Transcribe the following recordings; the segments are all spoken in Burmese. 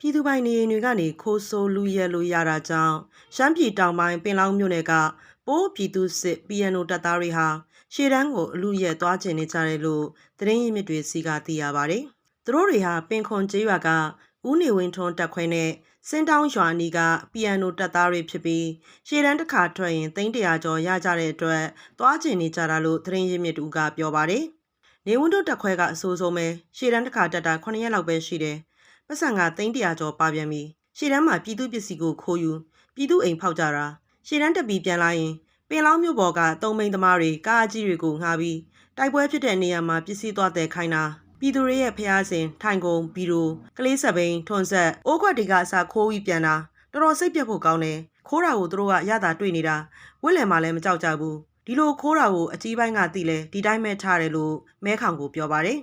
ပြည်သူပိုင်နေအိမ်တွေကနေခိုးဆိုးလူရဲလို့ရတာကြောင့်ရှမ်းပြည်တောင်ပိုင်းပင်လောင်းမြို့နယ်ကပိုးပြည်သူစစ် PNO တပ်သားတွေဟာရှေ့တန်းကိုအလူရဲသွားကျင်နေကြတယ်လို့သတင်းရင်းမြစ်တွေစီကသိရပါဗျ။သူတို့တွေဟာပင်ခွန်ကျေးရွာကဦးနေဝင်းထွန်းတက်ခွဲနဲ့စင်တောင်းရွာနီက PNO တပ်သားတွေဖြစ်ပြီးရှေ့တန်းတစ်ခါထွက်ရင်သိန်းတရာကျော်ရကြတဲ့အတွက်သွားကျင်နေကြတာလို့သတင်းရင်းမြစ်တူကပြောပါတယ်။နေဝင်းတို့တက်ခွဲကအဆိုးဆုံးပဲရှေ့တန်းတစ်ခါတက်တာ9ရက်လောက်ပဲရှိတယ်။ ပတ်စံကသိန်းတရာကျော်ပါပြန်ပြီရှေ့တန်းမှာပြည်သူပစ္စည်းကိုခိုးယူပြည်သူအိမ်ဖောက်ကြတာရှေ့တန်းတက်ပြီးပြန်လာရင်ပင်လောင်းမြို့ပေါ်ကတုံမိန်သမားတွေကားအကြီးတွေကိုငှားပြီးတိုက်ပွဲဖြစ်တဲ့နေရာမှာပစ္စည်းသွားတဲ့ခိုင်းတာပြည်သူတွေရဲ့ဖျားစင်ထိုင်ကုန်ဘီရိုကလေးစပိန်ထွန်ဆက်အိုးခွက်တွေကအစာခိုးပြီးပြန်တာတော်တော်စိတ်ပြတ်ဖို့ကောင်းတယ်ခိုးတာကိုသူတို့ကရတာတွေ့နေတာဝစ်လယ်မှလည်းမကြောက်ကြဘူးဒီလိုခိုးတာကိုအကြီးပိုင်းကသိလဲဒီတိုင်းပဲထားတယ်လို့မဲခေါင်ကိုပြောပါတယ်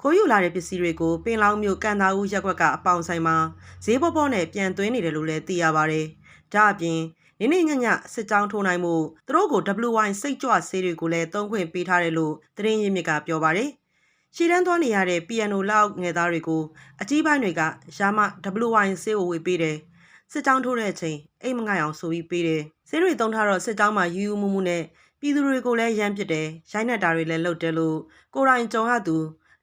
ခိုးယူလာတဲ့ပစ္စည်းတွေကိုပင်လောင်းမြို့ကန်သားဦးရက်ကွက်ကအပေါင်ဆိုင်မှာဈေးပေါပေါနဲ့ပြန်သွင်းနေတယ်လို့လည်းသိရပါတယ်။ဒါအပြင်နေနေညညစစ်ကြောင်းထိုးနိုင်မှုသူတို့ကို WY စိတ်ကြွဆေးတွေကိုလည်းသုံးခွင့်ပေးထားတယ်လို့သတင်းရင်းမြစ်ကပြောပါတယ်။ရှီတန်းသွားနေရတဲ့ PNO လောက်ငယ်သားတွေကိုအကြီးပိုင်းတွေကရာမ WY ဆေးကိုဝေပေးတယ်။စစ်ကြောင်းထိုးတဲ့အချိန်အိမ်မငိုက်အောင်ဆိုပြီးပေးတယ်။ဆေးတွေသုံးထားတော့စစ်ကြောင်းမှာယူယူမှုမှုနဲ့ပြည်သူတွေကိုလည်းရမ်းပစ်တယ်။ရိုင်းနှက်တာတွေလည်းလုပ်တယ်လို့ကိုရိုင်းကြုံရသူ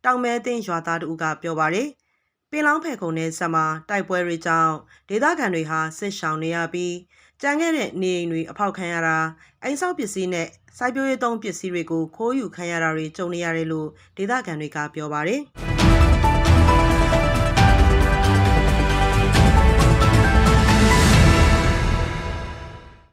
တောင်မဲသိန်းရွာသားတူကပြောပါတယ်။ပင်လောင်းဖက်ခုံနဲ့ဆက်မှာတိုက်ပွဲတွေကြောင့်ဒေသခံတွေဟာစစ်ရှောင်နေရပြီးကြံခဲ့တဲ့နေအိမ်တွေအဖောက်ခံရတာအိမ်ဆောက်ပစ္စည်းနဲ့စိုက်ပျိုးရေးသုံးပစ္စည်းတွေကိုခိုးယူခံရတာတွေကြုံနေရတယ်လို့ဒေသခံတွေကပြောပါတယ်။